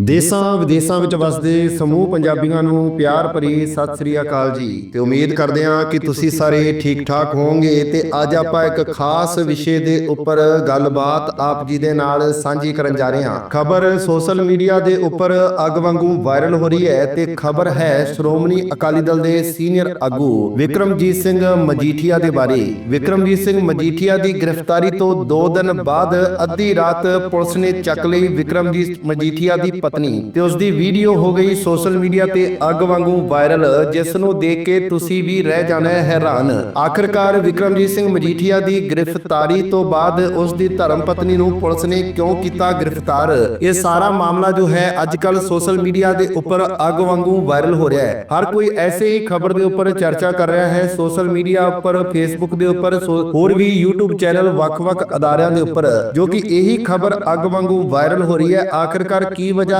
ਦੇਸਾਂ ਵਿਦੇਸਾਂ ਵਿੱਚ ਵਸਦੇ ਸਮੂਹ ਪੰਜਾਬੀਆਂ ਨੂੰ ਪਿਆਰ ਭਰੀ ਸਤਿ ਸ੍ਰੀ ਅਕਾਲ ਜੀ। ਤੇ ਉਮੀਦ ਕਰਦੇ ਹਾਂ ਕਿ ਤੁਸੀਂ ਸਾਰੇ ਠੀਕ ਠਾਕ ਹੋਵੋਗੇ। ਤੇ ਅੱਜ ਆਪਾਂ ਇੱਕ ਖਾਸ ਵਿਸ਼ੇ ਦੇ ਉੱਪਰ ਗੱਲਬਾਤ ਆਪ ਜੀ ਦੇ ਨਾਲ ਸਾਂਝੀ ਕਰਨ ਜਾ ਰਹੇ ਹਾਂ। ਖਬਰ ਸੋਸ਼ਲ ਮੀਡੀਆ ਦੇ ਉੱਪਰ ਅੱਗ ਵਾਂਗੂ ਵਾਇਰਲ ਹੋ ਰਹੀ ਹੈ ਤੇ ਖਬਰ ਹੈ ਸ਼੍ਰੋਮਣੀ ਅਕਾਲੀ ਦਲ ਦੇ ਸੀਨੀਅਰ ਆਗੂ ਵਿਕਰਮਜੀਤ ਸਿੰਘ ਮਜੀਠੀਆ ਦੇ ਬਾਰੇ। ਵਿਕਰਮਜੀਤ ਸਿੰਘ ਮਜੀਠੀਆ ਦੀ ਗ੍ਰਿਫਤਾਰੀ ਤੋਂ 2 ਦਿਨ ਬਾਅਦ ਅੱਧੀ ਰਾਤ ਪੁਲਿਸ ਨੇ ਚੱਕ ਲਈ ਵਿਕਰਮਜੀਤ ਮਜੀਠੀਆ ਦੀ ਪਤਨੀ। ਤੇ ਉਸ ਦੀ ਵੀਡੀਓ ਹੋ ਗਈ ਸੋਸ਼ਲ ਮੀਡੀਆ ਤੇ ਅੱਗ ਵਾਂਗੂ ਵਾਇਰਲ ਜਿਸ ਨੂੰ ਦੇਖ ਕੇ ਤੁਸੀਂ ਵੀ ਰਹਿ ਜਾਣਾ ਹੈਰਾਨ। ਆਖਰਕਾਰ ਵਿਕਰਮਜੀਤ ਸਿੰਘ ਮਜੀਠੀਆ ਦੀ ਗ੍ਰਿਫਤਾਰੀ ਤੋਂ ਬਾਅਦ ਉਸ ਦੀ ਧਰਮ ਪਤਨੀ ਨੂੰ ਪੁਲਿਸ ਨੇ ਕਿਉਂ ਕੀਤਾ ਗ੍ਰਿਫਤਾਰ? ਇਹ ਸਾਰਾ ਮਾਮਲਾ ਜੋ ਹੈ ਅੱਜ ਕੱਲ ਸੋਸ਼ਲ ਮੀਡੀਆ ਦੇ ਉੱਪਰ ਅੱਗ ਵਾਂਗੂ ਵਾਇਰਲ ਹੋ ਰਿਹਾ ਹੈ। ਹਰ ਕੋਈ ਐਸੇ ਹੀ ਖਬਰ ਦੇ ਉੱਪਰ ਚਰਚਾ ਕਰ ਰਿਹਾ ਹੈ, ਸੋਸ਼ਲ ਮੀਡੀਆ ਉੱਪਰ, ਫੇਸਬੁੱਕ ਦੇ ਉੱਪਰ ਹੋਰ ਵੀ YouTube ਚੈਨਲ ਵੱਖ-ਵੱਖ ਅਦਾਰਿਆਂ ਦੇ ਉੱਪਰ, ਜੋ ਕਿ ਇਹੀ ਖਬਰ ਅੱਗ ਵਾਂਗੂ ਵਾਇਰਲ ਹੋ ਰਹੀ ਹੈ। ਆਖਰਕਾਰ ਕੀ ਵਜ੍ਹਾ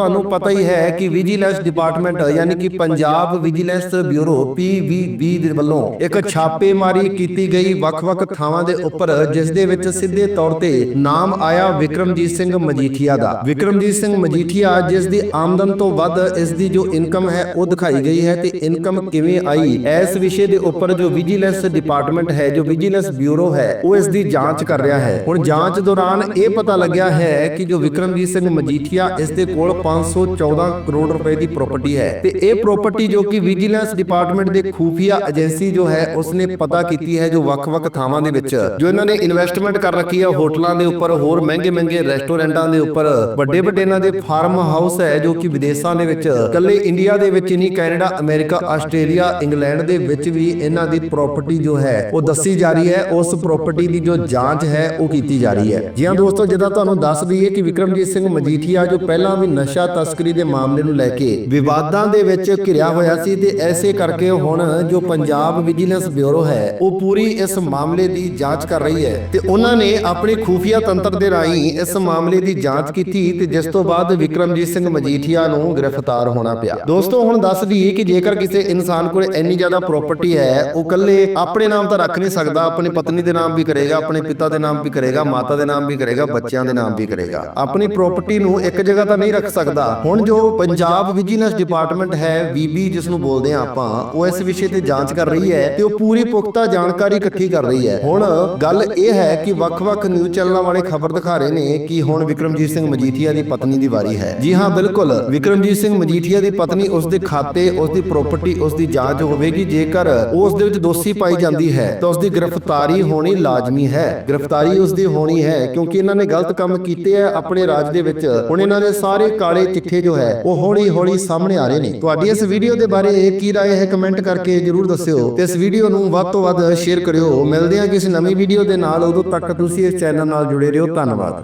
ਤੁਹਾਨੂੰ ਪਤਾ ਹੀ ਹੈ ਕਿ ਵਿਜੀਲੈਂਸ ਡਿਪਾਰਟਮੈਂਟ ਯਾਨੀ ਕਿ ਪੰਜਾਬ ਵਿਜੀਲੈਂਸ ਬਿਊਰੋ ਪੀਵੀਬੀ ਦੇ ਵੱਲੋਂ ਇੱਕ ਛਾਪੇਮਾਰੀ ਕੀਤੀ ਗਈ ਵੱਖ-ਵੱਖ ਥਾਵਾਂ ਦੇ ਉੱਪਰ ਜਿਸ ਦੇ ਵਿੱਚ ਸਿੱਧੇ ਤੌਰ ਤੇ ਨਾਮ ਆਇਆ ਵਿਕਰਮਜੀਤ ਸਿੰਘ ਮਜੀਠੀਆ ਦਾ। ਵਿਕਰਮਜੀਤ ਸਿੰਘ ਮਜੀਠੀਆ ਜਿਸ ਦੀ ਆਮਦਨ ਤੋਂ ਵੱਧ ਇਸ ਦੀ ਜੋ ਇਨਕਮ ਹੈ ਉਹ ਦਿਖਾਈ ਗਈ ਹੈ ਤੇ ਇਨਕਮ ਕਿਵੇਂ ਆਈ? ਇਸ ਵਿਸ਼ੇ ਦੇ ਉੱਪਰ ਜੋ ਵਿਜੀਲੈਂਸ ਡਿਪਾਰਟਮੈਂਟ ਹੈ ਜੋ ਵਿਜੀਲੈਂਸ ਬਿਊਰੋ ਹੈ ਉਹ ਇਸ ਦੀ ਜਾਂਚ ਕਰ ਰਿਹਾ ਹੈ ਹੁਣ ਜਾਂਚ ਦੌਰਾਨ ਇਹ ਪਤਾ ਲੱਗਿਆ ਹੈ ਕਿ ਜੋ ਵਿਕਰਮਜੀਤ ਸਿੰਘ ਮਜੀਠੀਆ ਇਸ ਦੇ ਕੋਲ 514 ਕਰੋੜ ਰੁਪਏ ਦੀ ਪ੍ਰਾਪਰਟੀ ਹੈ। ਤੇ ਇਹ ਪ੍ਰਾਪਰਟੀ ਜੋ ਕਿ ਵਿਜੀਲੈਂਸ ਡਿਪਾਰਟਮੈਂਟ ਦੇ ਖੂਫੀਆ ਏਜੰਸੀ ਜੋ ਹੈ, ਉਸਨੇ ਪਤਾ ਕੀਤੀ ਹੈ ਜੋ ਵੱਖ-ਵੱਖ ਥਾਵਾਂ ਦੇ ਵਿੱਚ, ਜੋ ਇਹਨਾਂ ਨੇ ਇਨਵੈਸਟਮੈਂਟ ਕਰ ਰੱਖੀ ਹੈ ਹੋਟਲਾਂ ਦੇ ਉੱਪਰ, ਹੋਰ ਮਹਿੰਗੇ-ਮਹਿੰਗੇ ਰੈਸਟੋਰੈਂਟਾਂ ਦੇ ਉੱਪਰ, ਵੱਡੇ-ਵੱਡੇ ਇਹਨਾਂ ਦੇ ਫਾਰਮ ਹਾਊਸ ਹੈ ਜੋ ਕਿ ਵਿਦੇਸ਼ਾਂ ਦੇ ਵਿੱਚ, ਇਕੱਲੇ ਇੰਡੀਆ ਦੇ ਵਿੱਚ ਹੀ ਨਹੀਂ, ਕੈਨੇਡਾ, ਅਮਰੀਕਾ, ਆਸਟ੍ਰੇਲੀਆ, ਇੰਗਲੈਂਡ ਦੇ ਵਿੱਚ ਵੀ ਇਹਨਾਂ ਦੀ ਪ੍ਰਾਪਰਟੀ ਜੋ ਹੈ, ਉਹ ਦੱਸੀ ਜਾ ਰਹੀ ਹੈ, ਉਸ ਪ੍ਰਾਪਰਟੀ ਦੀ ਜੋ ਜਾਂਚ ਹੈ, ਉਹ ਕੀਤੀ ਜਾ ਰਹੀ ਹੈ। ਜੀ ਹਾਂ ਦੋਸਤੋ, ਜਿੱਦਾਂ ਤੁਹਾਨੂੰ ਦੱਸ ਦਈਏ ਕਿ ਵਿਕਰਮਜੀਤ ਸਿੰਘ ਮਜੀਠੀਆ ਜੋ ਪਹਿਲਾਂ ਵੀ ਨਸ਼ਾ ਤਸਕਰੀ ਦੇ ਮਾਮਲੇ ਨੂੰ ਲੈ ਕੇ ਵਿਵਾਦਾਂ ਦੇ ਵਿੱਚ ਘਿਰਿਆ ਹੋਇਆ ਸੀ ਤੇ ਐਸੇ ਕਰਕੇ ਹੁਣ ਜੋ ਪੰਜਾਬ ਵਿਜੀਲੈਂਸ ਬਿਊਰੋ ਹੈ, ਉਹ ਪੂਰੀ ਇਸ ਮਾਮਲੇ ਦੀ ਜਾਂਚ ਕਰ ਰਹੀ ਹੈ ਤੇ ਉਹਨਾਂ ਨੇ ਆਪਣੀ ਖੂਫੀਆ ਤੰਤਰ ਦੇ ਰਾਹੀਂ ਇਸ ਮਾਮਲੇ ਦੀ ਜਾਂਚ ਕੀਤੀ ਤੇ ਜਿਸ ਤੋਂ ਬਾਅਦ ਵਿਕਰਮਜੀਤ ਸਿੰਘ ਮਜੀਠੀਆ ਨੂੰ ਗ੍ਰਿਫਤਾਰ ਹੋਣਾ ਪਿਆ। ਦੋਸਤੋ, ਹੁਣ ਦੱਸ ਦਈਏ ਕਿ ਜੇਕਰ ਕਿਸੇ ਇਨਸਾਨ ਕੋਲ ਇੰਨੀ ਜ਼ਿਆਦਾ ਪ੍ਰਾਪਰਟੀ ਹੈ, ਉਹ ਇਕੱਲੇ ਆਪਣੇ ਨਾਮ ਤਾਂ ਰੱਖ ਨਹੀਂ ਸਕਦਾ, ਆਪਣੀ ਪਤਨੀ ਦੇ ਨਾਮ ਵੀ ਕਰੇਗਾ, ਆਪਣੇ ਪਿਤਾ ਦੇ ਨਾਮ ਵੀ ਕਰੇਗਾ, ਮਾਤਾ ਦੇ ਨਾਮ ਵੀ ਕਰੇਗਾ, ਬੱਚਿਆਂ ਦੇ ਨਾਮ ਵੀ ਕਰੇਗਾ। ਆਪਣੀ ਪ੍ਰਾਪਰਟੀ ਨੂੰ ਇੱਕ ਜਗ੍ਹਾ ਤਾਂ ਨਹੀਂ ਰੱਖ ਸਕਦਾ ਹੁਣ ਜੋ ਪੰਜਾਬ ਵਿਜੀਲੈਂਸ ਡਿਪਾਰਟਮੈਂਟ ਹੈ ਵੀਬੀ ਜਿਸ ਨੂੰ ਬੋਲਦੇ ਆ ਆਪਾਂ ਉਹ ਇਸ ਵਿਸ਼ੇ ਤੇ ਜਾਂਚ ਕਰ ਰਹੀ ਹੈ ਤੇ ਉਹ ਪੂਰੀ ਪੁਖਤਾ ਜਾਣਕਾਰੀ ਇਕੱਠੀ ਕਰ ਰਹੀ ਹੈ। ਹੁਣ ਗੱਲ ਇਹ ਹੈ ਕਿ ਵੱਖ-ਵੱਖ ਨਿਊਜ਼ ਚੈਨਲਾਂ ਵਾਲੇ ਖਬਰ ਦਿਖਾ ਰਹੇ ਨੇ ਕਿ ਹੁਣ ਵਿਕਰਮਜੀਤ ਸਿੰਘ ਮਜੀਠੀਆ ਦੀ ਪਤਨੀ ਦੀ ਵਾਰੀ ਹੈ। ਜੀ ਹਾਂ ਬਿਲਕੁਲ। ਵਿਕਰਮਜੀਤ ਸਿੰਘ ਮਜੀਠੀਆ ਦੀ ਪਤਨੀ ਉਸ ਦੇ ਖਾਤੇ ਉਸ ਦੀ ਪ੍ਰਾਪਰਟੀ ਉਸ ਦੀ ਜਾਂਚ ਹੋਵੇਗੀ। ਜੇਕਰ ਉਸ ਦੇ ਵਿੱਚ ਦੋਸ਼ੀ ਪਾਈ ਜਾਂਦੀ ਹੈ ਤਾਂ ਉਸ ਦੀ ਗ੍ਰਿਫਤਾਰੀ ਹੋਣੀ ਲਾਜ਼ਮੀ ਹੈ। ਗ੍ਰਿਫਤਾਰੀ ਉਸ ਦੀ ਹੋਣੀ ਹੈ ਕਿਉਂਕਿ ਇਹਨਾਂ ਨੇ ਗਲਤ ਕੰਮ ਕੀਤੇ ਆ ਆਪਣੇ ਰਾਜ ਦੇ ਵਿੱਚ ਹੁਣ ਇਹਨਾਂ ਦੇ ਸਾਰੇ ਕਾਲੇ ਚਿੱਠੇ ਜੋ ਹੈ, ਉਹ ਹੌਲੀ ਹੌਲੀ ਸਾਹਮਣੇ ਆ ਰਹੇ ਨੇ। ਤੁਹਾਡੀ ਇਸ ਵੀਡੀਓ ਦੇ ਬਾਰੇ ਇਹ ਕੀ ਰਾਏ ਹੈ ਕਮੈਂਟ ਕਰਕੇ ਜਰੂਰ ਦੱਸਿਓ ਤੇ ਇਸ ਵੀਡੀਓ ਨੂੰ ਵੱਧ ਤੋਂ ਵੱਧ ਸ਼ੇਅਰ ਕਰਿਓ। ਮਿਲਦੇ ਹਾਂ ਕਿਸੇ ਨਵੀਂ ਵੀਡੀਓ ਦੇ ਨਾਲ, ਉਦੋਂ ਤੱਕ ਤੁਸੀਂ ਇਸ ਚੈਨਲ ਨਾਲ ਜੁੜੇ ਰਹੋ। ਧੰਨਵਾਦ।